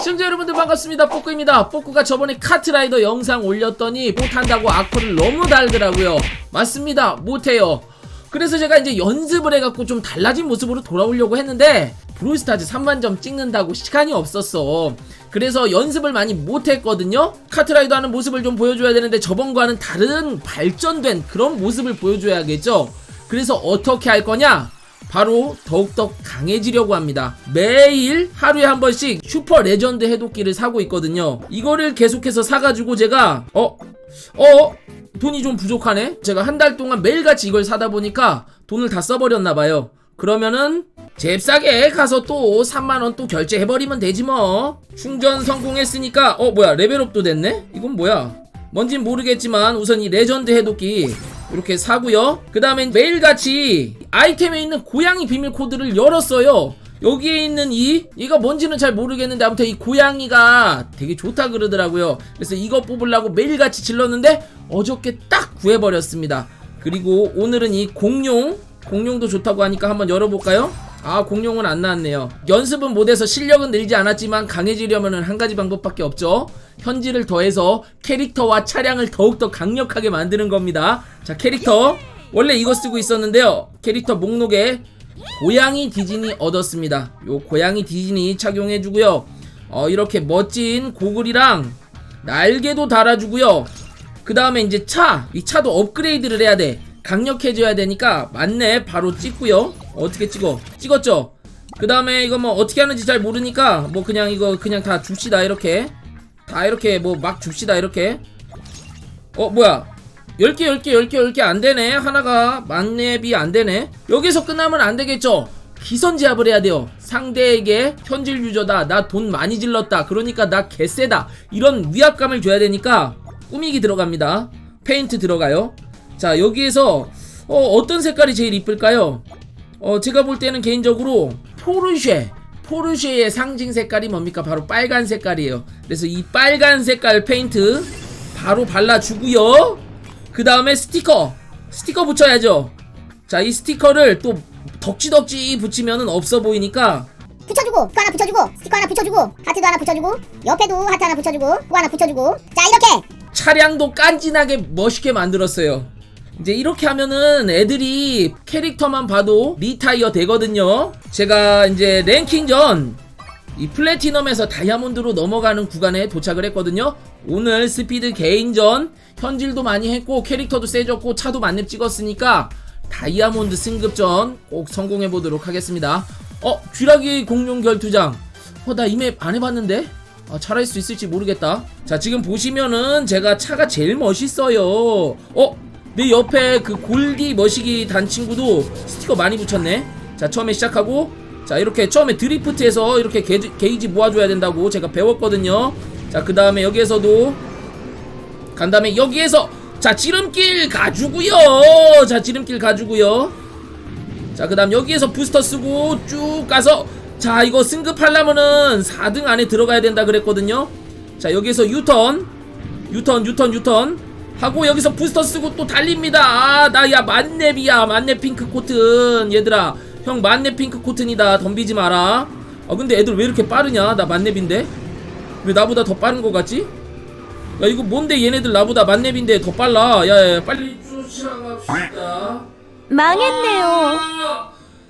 시청자 여러분들 반갑습니다. 뽀꾸입니다. 뽀꾸가 저번에 카트라이더 영상 올렸더니 못한다고 악플을 너무 달더라고요. 맞습니다. 못해요. 그래서 제가 이제 연습을 해갖고 좀 달라진 모습으로 돌아오려고 했는데 브롤스타즈 3만점 찍는다고 시간이 없었어. 그래서 연습을 많이 못했거든요. 카트라이더 하는 모습을 좀 보여줘야 되는데 저번과는 다른 발전된 그런 모습을 보여줘야겠죠. 그래서 어떻게 할 거냐 바로 더욱더 강해지려고 합니다. 매일 하루에 한 번씩 슈퍼 레전드 해독기를 사고 있거든요. 이거를 계속해서 사가지고 제가 어? 어? 돈이 좀 부족하네? 제가 한 달 동안 매일같이 이걸 사다 보니까 돈을 다 써버렸나봐요. 그러면은 잽싸게 가서 또 3만원 또 결제해버리면 되지 뭐. 충전 성공했으니까 어 뭐야 레벨업도 됐네? 이건 뭐야? 뭔진 모르겠지만 우선 이 레전드 해독기 이렇게 사고요. 그 다음에 매일같이 아이템에 있는 고양이 비밀 코드를 열었어요. 여기에 있는 이 이가 뭔지는 잘 모르겠는데 아무튼 이 고양이가 되게 좋다 그러더라고요. 그래서 이거 뽑으려고 매일같이 질렀는데 어저께 딱 구해버렸습니다. 그리고 오늘은 이 공룡 공룡도 좋다고 하니까 한번 열어볼까요? 아 공룡은 안 나왔네요. 연습은 못해서 실력은 늘지 않았지만 강해지려면 한 가지 방법밖에 없죠. 현질을 더해서 캐릭터와 차량을 더욱더 강력하게 만드는 겁니다. 자 캐릭터. 원래 이거 쓰고 있었는데요. 캐릭터 목록에 고양이 디즈니 얻었습니다. 요 고양이 디즈니 착용해주고요. 어 이렇게 멋진 고글이랑 날개도 달아주고요. 그 다음에 이제 차. 이 차도 업그레이드를 해야 돼. 강력해져야 되니까 맞네. 바로 찍고요 어떻게 찍어? 찍었죠? 그 다음에 이거 뭐 어떻게 하는지 잘 모르니까 뭐 그냥 이거 그냥 다 줍시다 이렇게. 다 이렇게 뭐 막 줍시다 이렇게. 어 뭐야? 10개 10개 10개 10개 안되네. 하나가 만렙이 안되네. 여기서 끝나면 안되겠죠? 기선 제압을 해야 돼요. 상대에게 현질 유저다. 나 돈 많이 질렀다. 그러니까 나 개쎄다. 이런 위압감을 줘야 되니까 꾸미기 들어갑니다. 페인트 들어가요. 자 여기에서 어, 어떤 색깔이 제일 이쁠까요? 어 제가 볼 때는 개인적으로 포르쉐 포르쉐의 상징 색깔이 뭡니까? 바로 빨간 색깔이에요. 그래서 이 빨간 색깔 페인트 바로 발라주고요. 그 다음에 스티커 스티커 붙여야죠. 자 이 스티커를 또 덕지덕지 붙이면은 없어 보이니까 붙여주고 그거 하나 붙여주고 스티커 하나 붙여주고 하트도 하나 붙여주고 옆에도 하트 하나 붙여주고 그거 하나 붙여주고 자 이렇게 차량도 깐진하게 멋있게 만들었어요. 이제 이렇게 하면은 애들이 캐릭터만 봐도 리타이어 되거든요. 제가 이제 랭킹전 이 플래티넘에서 다이아몬드로 넘어가는 구간에 도착을 했거든요. 오늘 스피드 개인전 현질도 많이 했고 캐릭터도 세졌고 차도 만렙 찍었으니까 다이아몬드 승급전 꼭 성공해 보도록 하겠습니다. 어 쥐라기 공룡 결투장. 어 나 이맵 안 해봤는데. 아, 잘할 수 있을지 모르겠다. 자, 지금 보시면은 제가 차가 제일 멋있어요. 어? 내 옆에 그 골디 머시기 단 친구도 스티커 많이 붙였네. 자, 처음에 시작하고 자, 이렇게 처음에 드리프트해서 이렇게 게이지, 게이지 모아줘야 된다고 제가 배웠거든요. 자, 그 다음에 여기에서도 간 다음에 여기에서 자, 지름길 가주고요. 자, 지름길 가주고요. 자, 그 다음 여기에서 부스터 쓰고 쭉 가서 자, 이거 승급하려면은 4등 안에 들어가야 된다 그랬거든요. 자, 여기서 유턴. 유턴, 유턴, 유턴. 하고 여기서 부스터 쓰고 또 달립니다. 아, 나야 만렙이야. 만렙 핑크 코튼. 얘들아. 형 만렙 핑크 코튼이다. 덤비지 마라. 아, 근데 애들 왜 이렇게 빠르냐? 나 만렙인데. 왜 나보다 더 빠른 거 같지? 야, 이거 뭔데 얘네들 나보다 만렙인데 더 빨라. 야, 야, 빨리 쫓아갑시다. 망했네요.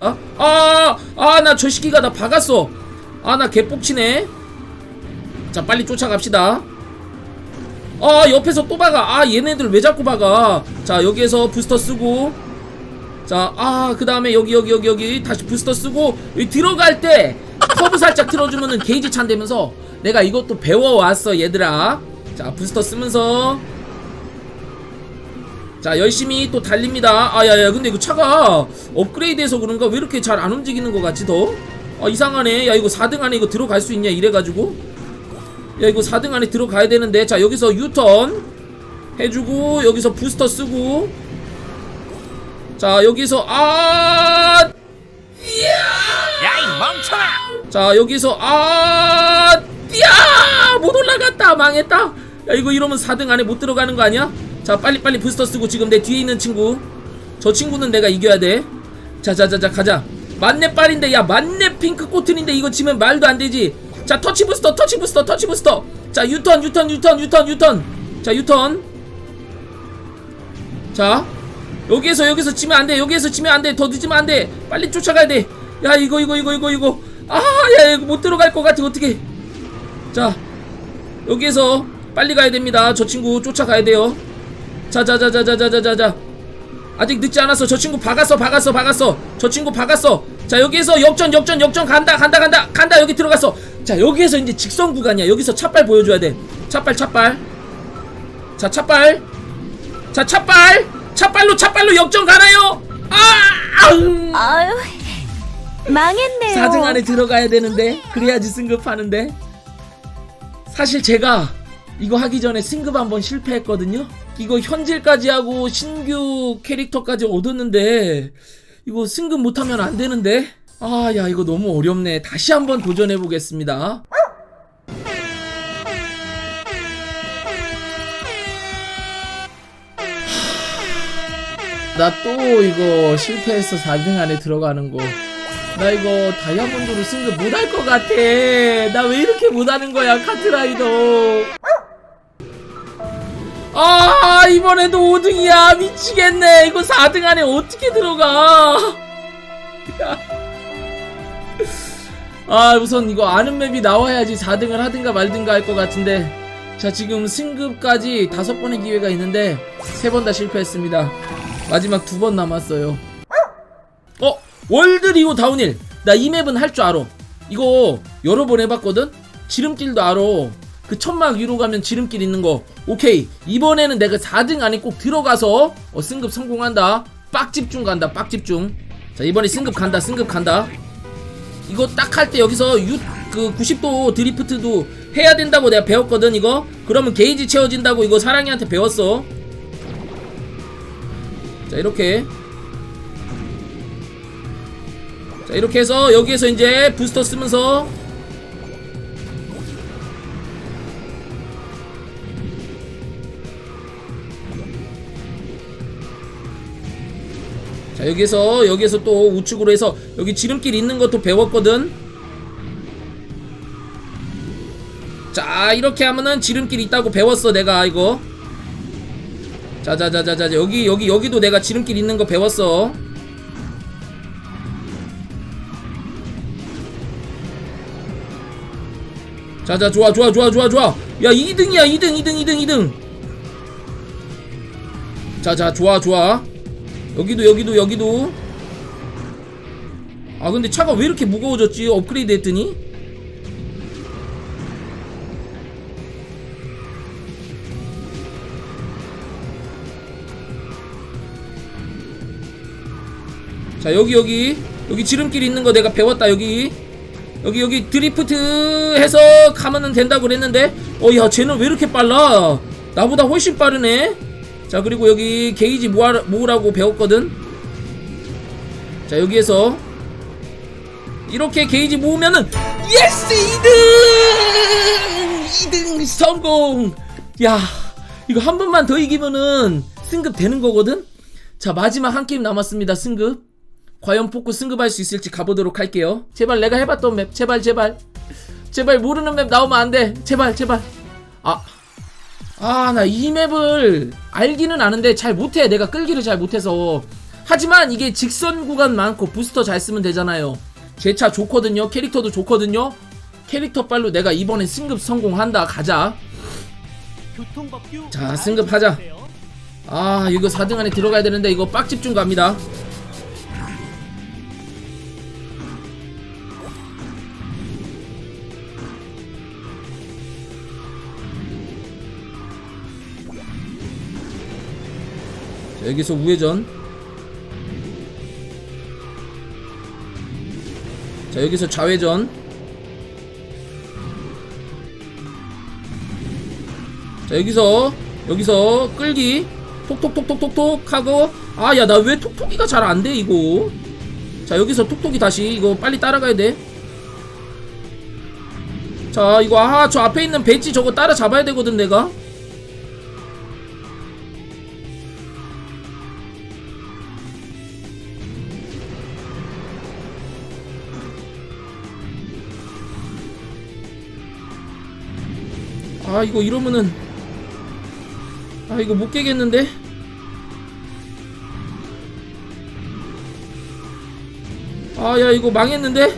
아, 아, 아, 나 저 시기가 나 박았어. 아, 나 개뻑치네. 자, 빨리 쫓아갑시다. 아, 옆에서 또 박아. 아, 얘네들 왜 자꾸 박아. 자, 여기에서 부스터 쓰고. 자, 아, 그 다음에 여기, 여기, 여기, 여기. 다시 부스터 쓰고. 여기 들어갈 때 커브 살짝 틀어주면은 게이지 찬되면서 내가 이것도 배워왔어, 얘들아. 자, 부스터 쓰면서. 자 열심히 또 달립니다 아야야 근데 이거 차가 업그레이드해서 그런가 왜 이렇게 잘 안 움직이는 것 같지 더? 아 이상하네 야 이거 4등 안에 이거 들어갈 수 있냐 이래가지고 야 이거 4등 안에 들어가야 되는데. 자 여기서 유턴 해주고 여기서 부스터 쓰고. 자 여기서 아 야이 멍청아! 자 여기서 아 야! 못 올라갔다. 망했다. 야 이거 이러면 4등 안에 못 들어가는 거 아니야? 자 빨리빨리 부스터 쓰고 지금 내 뒤에 있는 친구. 저 친구는 내가 이겨야 돼. 자자자자 가자. 만렙 빨인데. 야 만렙 핑크 코튼인데 이거 치면 말도 안 되지 자 터치 부스터 터치 부스터 터치 부스터. 자 유턴 유턴 유턴 유턴 유턴. 자 유턴. 자 여기에서 여기서 치면 안돼 여기에서 치면 안돼 더 늦으면 안돼. 빨리 쫓아가야 돼야 이거 이거 이거 이거 이거. 아야 이거 못 들어갈 것 같아 어떻게 자 여기에서 빨리 가야 됩니다. 저 친구 쫓아가야 돼요. 자자자자자자자자. 아직 늦지 않았어. 저 친구 박았어 박았어 박았어. 저 친구 박았어. 자 여기에서 역전 역전 역전 간다 간다 간다 간다. 여기 들어갔어 자 여기에서 이제 직선 구간이야. 여기서 찻발 보여줘야 돼. 찻발 찻발 자 찻발 자 찻발 찻발로 찻발로 역전 가나요? 아! 아음. 아유, 망했네요. 4등 안에 들어가야 되는데 그래야지 승급하는데. 사실 제가 이거 하기 전에 승급 한번 실패했거든요. 이거 현질까지 하고 신규 캐릭터까지 얻었는데 이거 승급 못하면 안 되는데 아 야 이거 너무 어렵네 다시 한번 도전해 보겠습니다 나 또 이거 실패해서 4등 안에 들어가는 거. 나 이거 다이아몬드로 승급 못할 것 같아. 나 왜 이렇게 못하는 거야, 카트라이더. 아, 이번에도 5등이야. 미치겠네. 이거 4등 안에 어떻게 들어가. 야. 아, 우선 이거 아는 맵이 나와야지 4등을 하든가 말든가 할 것 같은데. 자, 지금 승급까지 다섯 번의 기회가 있는데, 세 번 다 실패했습니다. 마지막 두 번 남았어요. 어? 월드 리오 다운힐. 나 이 맵은 할 줄 알아. 이거 여러 번 해봤거든? 지름길도 알아. 그 천막 위로 가면 지름길 있는 거. 오케이. 이번에는 내가 4등 안에 꼭 들어가서 어, 승급 성공한다. 빡 집중 간다. 빡 집중. 자, 이번에 승급 간다. 승급 간다. 이거 딱 할 때 여기서 유, 그 90도 드리프트도 해야 된다고 내가 배웠거든, 이거. 그러면 게이지 채워진다고 이거 사랑이한테 배웠어. 자 이렇게 자 이렇게 해서 여기에서 이제 부스터 쓰면서 자 여기에서 여기에서 또 우측으로 해서 여기 지름길 있는 것도 배웠거든 자 이렇게 하면은 지름길 있다고 배웠어 내가 이거 자자자자자 여기 여기 여기도 내가 지름길 있는 거 배웠어. 자자 좋아 좋아 좋아 좋아 좋아. 야 2등이야 2등 2등 2등 2등. 자자 좋아 좋아. 여기도 여기도 여기도. 아 근데 차가 왜 이렇게 무거워졌지? 업그레이드 했더니? 자 여기 여기 여기 지름길 있는 거 내가 배웠다 여기 여기 여기 드리프트 해서 가면은 된다고 그랬는데 어 야 쟤는 왜 이렇게 빨라 나보다 훨씬 빠르네 자 그리고 여기 게이지 모아, 모으라고 배웠거든. 자 여기에서 이렇게 게이지 모으면은 예스 2등! 2등 성공! 야 이거 한 번만 더 이기면은 승급 되는 거거든? 자 마지막 한 게임 남았습니다 승급. 과연 포크 승급할 수 있을지 가보도록 할게요. 제발 내가 해봤던 맵, 제발 제발, 제발 모르는 맵 나오면 안 돼. 제발 제발. 아, 아 나 이 맵을 알기는 아는데 잘 못해. 내가 끌기를 잘 못해서. 하지만 이게 직선 구간 많고 부스터 잘 쓰면 되잖아요. 제 차 좋거든요. 캐릭터도 좋거든요. 캐릭터 빨로 내가 이번엔 승급 성공한다. 가자. 자, 승급하자. 아 이거 4등 안에 들어가야 되는데 이거 빡 집 중 갑니다. 여기서 우회전. 자, 여기서 좌회전. 자, 여기서, 여기서 끌기. 톡톡톡톡톡톡 하고. 아, 야, 나 왜 톡톡이가 잘 안 돼, 이거. 자, 여기서 톡톡이 다시. 이거 빨리 따라가야 돼. 자, 이거, 아, 저 앞에 있는 배지 저거 따라잡아야 되거든, 내가. 아 이거 이러면은. 아 이거 못 깨겠는데? 아 야 이거 망했는데?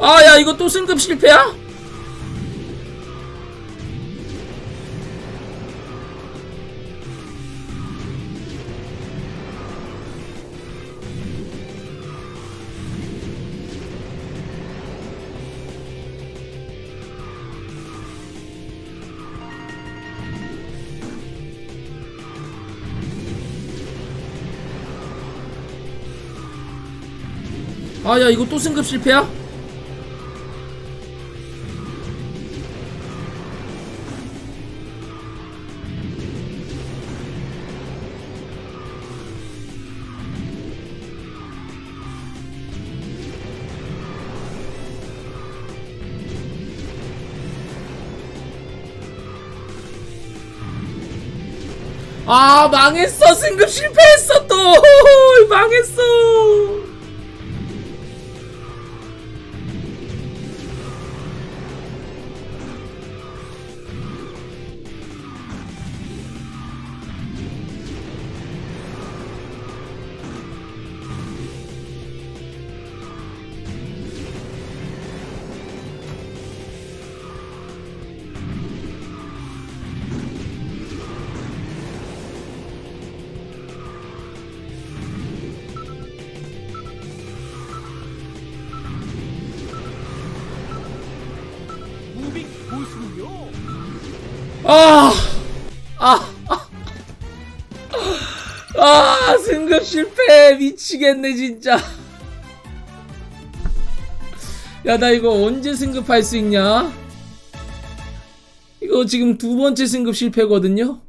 아 야 이거 또 승급 실패야 아 야 이거 또 승급 실패야? 아 망했어. 승급 실패했어 또. 망했어 아, 아, 아, 아, 승급 실패 미치겠네 진짜. 야, 나 이거 언제 승급할 수 있냐? 이거 지금 두 번째 승급 실패거든요.